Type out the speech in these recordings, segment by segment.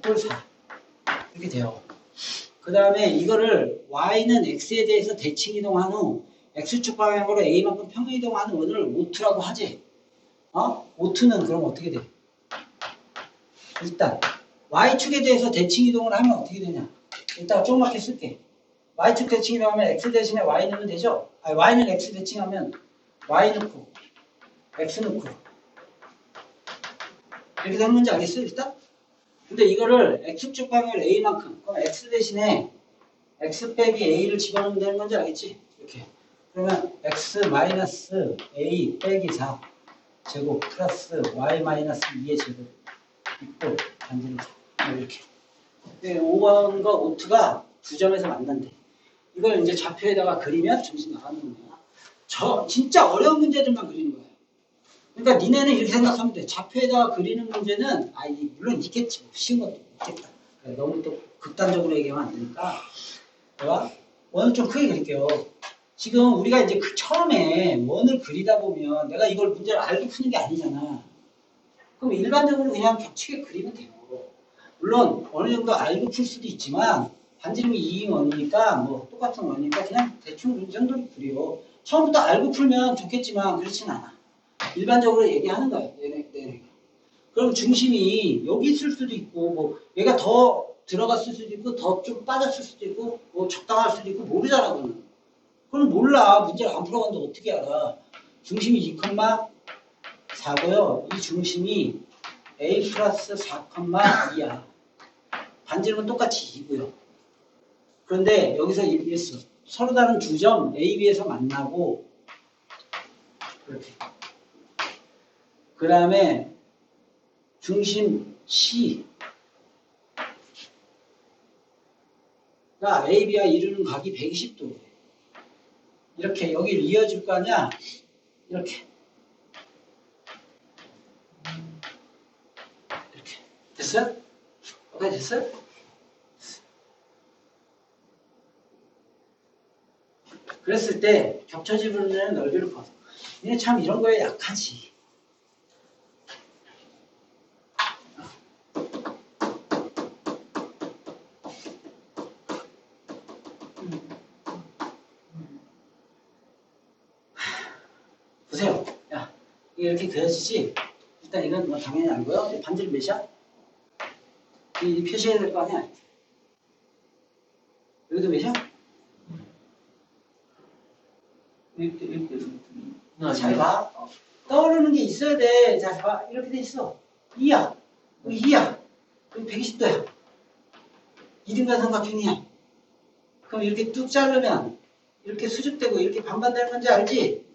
6볼 4 이렇게 돼요. 그 다음에 이거를 y는 x에 대해서 대칭 이동한 후 x축 방향으로 a만큼 평행 이동하는 원을 오트라고 하지. 어? 오트는 그럼 어떻게 돼? 일단 y축에 대해서 대칭 이동을 하면 어떻게 되냐? 일단 조그맣게 쓸게. y축 대칭 이동하면 x 대신에 y 넣으면 되죠? 아니 y는 x 대칭하면 y 넣고 x 넣고 이렇게 되는 건지 알겠어요 일단? 근데 이거를 x축 방향을 a만큼 x 대신에 x 빼기 a를 집어넣으면 되는 건지 알겠지? 이렇게. 그러면 x 마이너스 a 빼기 4 제곱 플러스 y 마이너스 2의 제곱 이꼴 반지름 이렇게. 5번과 5트가 두 점에서 만난대. 이걸 이제 좌표에다가 그리면 중심 나가는 거야. 저 진짜 어려운 문제들만 그리는 거야 그러니까 니네는 이렇게 생각하면 돼 좌표에다가 그리는 문제는 아 이- 물론 있겠지 뭐 쉬운 것도 있겠다 그래, 너무 또 극단적으로 얘기하면 안 되니까 내가 원을 좀 크게 그릴게요 지금 우리가 이제 그 처음에 원을 그리다 보면 내가 이걸 문제를 알고 푸는 게 아니잖아. 그럼 일반적으로 그냥 격치게 그리면 돼요. 물론 어느 정도 알고 풀 수도 있지만 반지름이 2인 원이니까 뭐 똑같은 원이니까 그냥 대충 이 정도로 그려. 처음부터 알고 풀면 좋겠지만 그렇진 않아. 일반적으로 얘기하는 거야. 얘네, 얘네. 그럼 중심이 여기 있을 수도 있고 뭐 얘가 더 들어갔을 수도 있고 더 좀 빠졌을 수도 있고 뭐 적당할 수도 있고 모르잖아 그거는. 그건 몰라. 문제를 안 풀어봤는데 어떻게 알아. 중심이 2,4고요. 이 중심이 a 플러스 4,2야. 반지름은 똑같이 2고요. 그런데 여기서 이랬어. 서로 다른 두 점 A, B에서 만나고 이렇게. 그 다음에 중심 C 가 A, B와 이루는 각이 120도예요. 이렇게 여기를 이어줄 거 아니야? 이렇게. 이렇게. 됐어요? 오케이, 됐어요? 그랬을 때 겹쳐지는 넓이를 봐서 얘네 참 이런 거에 약하지. 보세요. 야, 이렇게 그려지지? 일단 이건 뭐 당연히 알고요. 반지름 몇이야? 이 표시해야 될 거 아니야? 여기도 몇이야? 이렇게 이렇게 어, 잘 봐. 어, 떠오르는 게 있어야 돼. 자, 봐. 이렇게 돼 있어. 2야. 여기 2야. 여기 120도야. 이등변 삼각형이야. 그럼 이렇게 뚝 자르면 이렇게 수직되고 이렇게 반반 되는 건지 알지?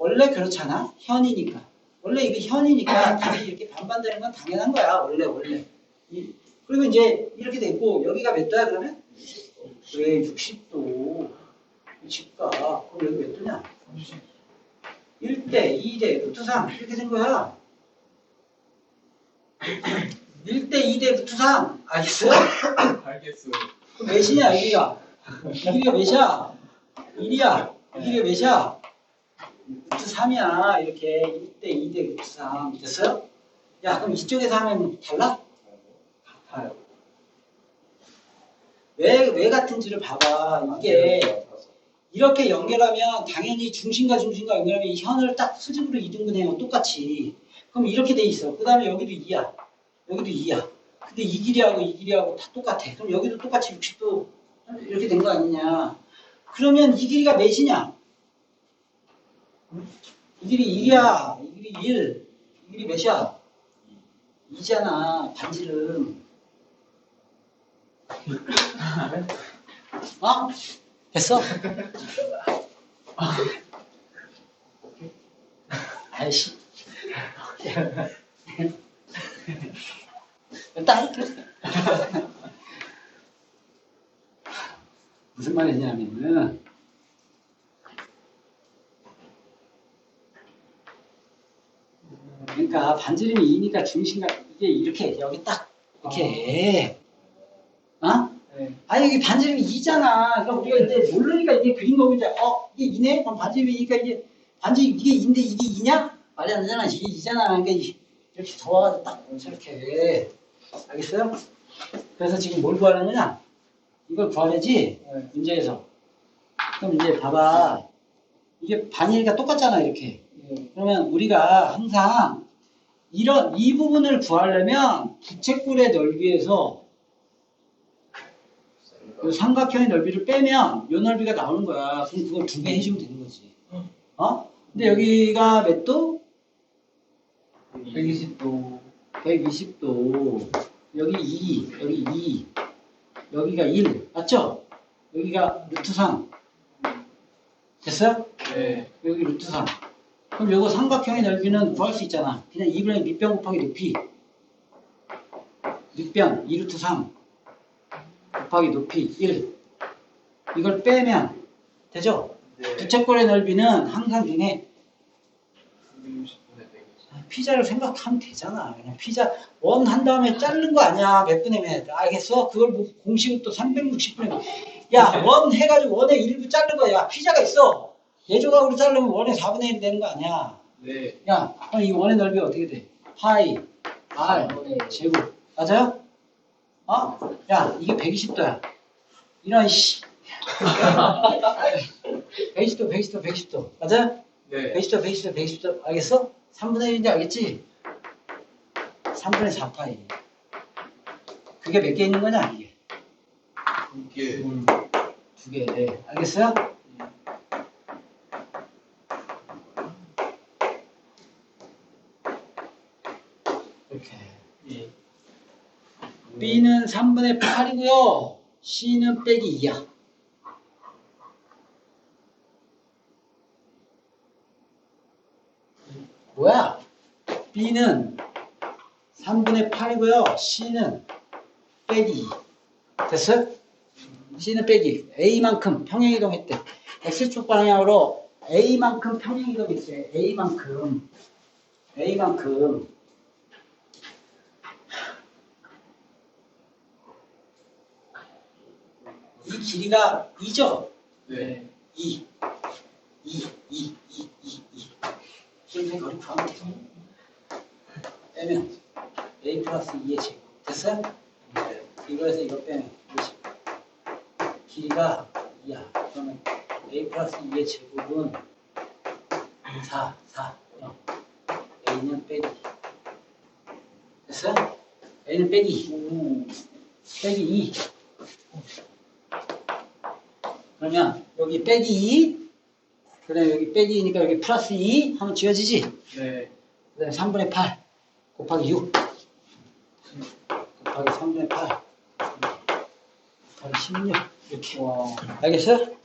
원래 그렇잖아. 현이니까. 원래 이게 현이니까 답이 이렇게 반반되는 건 당연한 거야. 원래 원래. 이- 그리고 이제 이렇게 됐고 여기가 몇 도야 그러면? 왜 60도. 직각. 그럼 여기 몇 도냐? 1대, 2대, 루트 3 이렇게 된 거야. 1대, 2대, 루트 3 알겠어요? 알겠어요. 그 몇이냐 여기가? 여기가 몇이야? 1이야. 여기가 몇이야? 루트 3이야. 이렇게 1대, 2대, 루트 3 됐어요? 야 그럼 이쪽에서 하면 달라? 같아요. 왜, 왜 같은지를 봐봐. 이게 이렇게 연결하면 당연히 중심과 중심과 연결하면 이 현을 딱 수직으로 이등분해요. 똑같이. 그럼 이렇게 돼 있어. 그 다음에 여기도 2야. 여기도 2야. 근데 이 길이하고 이 길이하고 다 똑같아. 그럼 여기도 똑같이 60도 이렇게 된 거 아니냐. 그러면 이 길이가 몇이냐? 이 길이 1이야. 이 길이 1. 이 길이 몇이야? 2잖아. 반지름. 어? 됐어? 아이씨. 딱. 무슨 말이냐면은, 그러니까 반지름이 2니까 중심가 이게 이렇게 여기 딱 이렇게 어? 네. 아니 여기 반지름이 2잖아. 그럼 우리가 이제 모르니까 이게 그린 거고 이제 어 이게 2네? 그럼 반지름이니까 이게 반지 이게 2인데 이게 2냐? 말이 안 되잖아. 이게 2잖아. 그러니까 이- 이렇게 더워가지고 딱 이렇게 알겠어? 알겠어요? 그래서 지금 뭘 구하는 거냐? 이걸 구하려지 네. 문제에서. 그럼 이제 봐봐. 이게 반이니까 똑같잖아 이렇게. 예. 그러면 우리가 항상 이런 이 부분을 구하려면 부채꼴의 넓이에서 이 삼각형의 넓이를 빼면 이 넓이가 나오는 거야. 그럼 그걸 두배 해주면 되는 거지. 어? 근데 여기가 몇 도? 120도 120도. 여기 2, 여기 2, 여기가 1. 맞죠? 여기가 루트 3. 됐어요? 네. 여기 루트 3. 그럼 요거 삼각형의 넓이는 구할 수 있잖아. 그냥 2분의 밑변 곱하기 높이. 밑변 2루트 3 곱하기 높이 1. 이걸 빼면 되죠? 네. 부채꼴의 넓이는 항상 중에 360분의 120 아, 피자를 생각하면 되잖아. 그냥 피자 원 한 다음에 자르는 거 아니야. 몇 분의 몇. 알겠어? 그걸 뭐 공식은 또 360분의 야, 원 해가지고 원의 1부 자른 거야. 야, 피자가 있어. 예조각으로 자르면 원의 4분의 1이 되는 거 아니야. 네. 야, 그럼 이 원의 넓이가 어떻게 돼? 파이, R, 제곱. 맞아요? 어? 야, 이게 120도야. 이런, 씨. 120도, 120도, 120도. 맞아요? 네. 120도, 120도, 120도. 알겠어? 3분의 1인지 알겠지? 3분의 4파이. 그게 몇 개 있는 거냐, 이게? 이게 두 개. 네. 알겠어요? 이렇게. 이 B는 3분의 8이고요. C는 빼기 2야. 뭐야? B는 3분의 8이고요. C는 빼기 2. 됐어요? C는 빼기. A만큼 평행이동했대. X축 방향으로 A만큼 평행이동했어요. A만큼. A만큼. 이 길이가 2죠? 네. 2. 2, 2, 2, 2, 2. 선생님 거리 돼요. 빼면 a 플러스 2의 제곱. 됐어요? 네. 이거에서 이거 빼면 20. 길이가 2야. 그러면 a 플러스 2의 제곱은 4, 4, 0. a는 빼기. 됐어요? a는 빼기. 빼기 2. 그러면 여기 빼기 2. 그 다음에 여기 빼기 2니까 여기 플러스 2 하면 지워지지? 네. 그 다음에 3분의 8 곱하기 6 곱하기 3분의 8 곱하기 16 이렇게 와. 알겠어요?